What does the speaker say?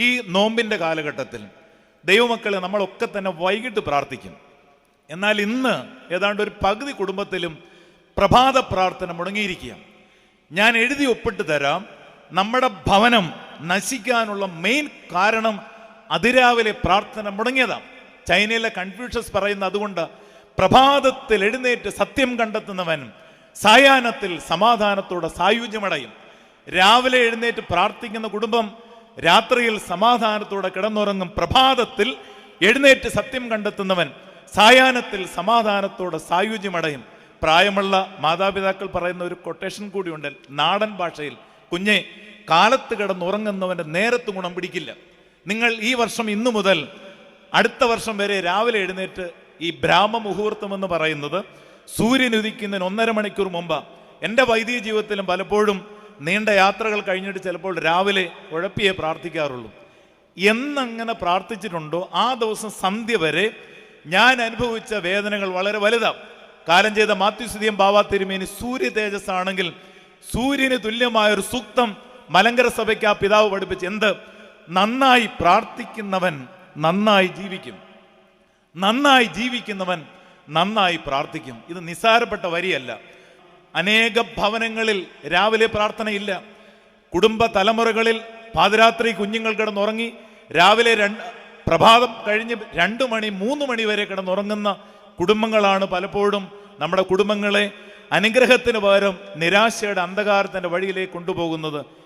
ഈ നോമ്പിന്റെ കാലഘട്ടത്തിൽ ദൈവമക്കളെ നമ്മളൊക്കെ തന്നെ വൈകിട്ട് പ്രാർത്ഥിക്കും. എന്നാൽ ഇന്ന് ഏതാണ്ട് ഒരു പകുതി കുടുംബത്തിലും പ്രഭാത പ്രാർത്ഥന മുടങ്ങിയിരിക്കുക ഞാൻ എഴുതി ഒപ്പിട്ട് തരാം. നമ്മുടെ ഭവനം നശിക്കാനുള്ള മെയിൻ കാരണം അതിരാവിലെ പ്രാർത്ഥന മുടങ്ങിയതാണ്. ചൈനയിലെ കൺഫ്യൂഷ്യസ് പറയുന്ന അതുകൊണ്ട് പ്രഭാതത്തിൽ എഴുന്നേറ്റ് സത്യം കണ്ടെത്തുന്നവൻ സായാഹ്നത്തിൽ സമാധാനത്തോടെ സായുജ്യമടയും. രാവിലെ എഴുന്നേറ്റ് പ്രാർത്ഥിക്കുന്ന കുടുംബം രാത്രിയിൽ സമാധാനത്തോടെ കിടന്നുറങ്ങും പ്രഭാതത്തിൽ എഴുന്നേറ്റ് സത്യം കണ്ടെത്തുന്നവൻ സായാഹ്നത്തിൽ സമാധാനത്തോടെ സായുജ്യമടയും. പ്രായമുള്ള മാതാപിതാക്കൾ പറയുന്ന ഒരു കൊട്ടേഷൻ കൂടിയുണ്ട്. നാടൻ ഭാഷയിൽ കുഞ്ഞെ കാലത്ത് കിടന്നുറങ്ങുന്നവന്റെ നേരത്ത് ഗുണം പിടിക്കില്ല. നിങ്ങൾ ഈ വർഷം ഇന്നു മുതൽ അടുത്ത വർഷം വരെ രാവിലെ എഴുന്നേറ്റ് ഈ ബ്രാഹ്മ മുഹൂർത്തം എന്ന് പറയുന്നത് സൂര്യൻ ഉദിക്കുന്നതിന് ഒന്നര മണിക്കൂർ മുമ്പ്. എന്റെ വൈദിക ജീവിതത്തിലും പലപ്പോഴും നീണ്ട യാത്രകൾ കഴിഞ്ഞിട്ട് ചിലപ്പോൾ രാവിലെ ഉഴപ്പിയെ പ്രാർത്ഥിക്കാറുള്ളൂ. എന്നങ്ങനെ പ്രാർത്ഥിച്ചിട്ടുണ്ടോ? ആ ദിവസം സന്ധ്യ വരെ ഞാൻ അനുഭവിച്ച വേദനകൾ വളരെ വലുതാണ് കാലം ചെയ്ത മാത്യുസ്തുതിയും ബാബാ തിരുമേനി സൂര്യ തേജസ് ആണെങ്കിൽ സൂര്യന് തുല്യമായ ഒരു സൂക്തം മലങ്കര സഭയ്ക്ക് ആ പിതാവ് പഠിപ്പിച്ച് എന്ത്? നന്നായി പ്രാർത്ഥിക്കുന്നവൻ നന്നായി ജീവിക്കും. നന്നായി ജീവിക്കുന്നവൻ നന്നായി പ്രാർത്ഥിക്കും. ഇത് നിസ്സാരപ്പെട്ട വരിയല്ല. അനേക ഭവനങ്ങളിൽ രാവിലെ പ്രാർത്ഥനയില്ല. കുടുംബ തലമുറകളിൽ പാതിരാത്രി കുഞ്ഞുങ്ങൾ കിടന്നുറങ്ങി രാവിലെ രണ്ട് പ്രഭാതം കഴിഞ്ഞ് രണ്ട് മണി മൂന്ന് മണി വരെ കിടന്നുറങ്ങുന്ന കുടുംബങ്ങളാണ് പലപ്പോഴും നമ്മുടെ കുടുംബങ്ങളെ അനുഗ്രഹത്തിന് പകരം നിരാശയുടെ അന്ധകാരത്തിന്റെ വഴിയിലേക്ക് കൊണ്ടുപോകുന്നത്.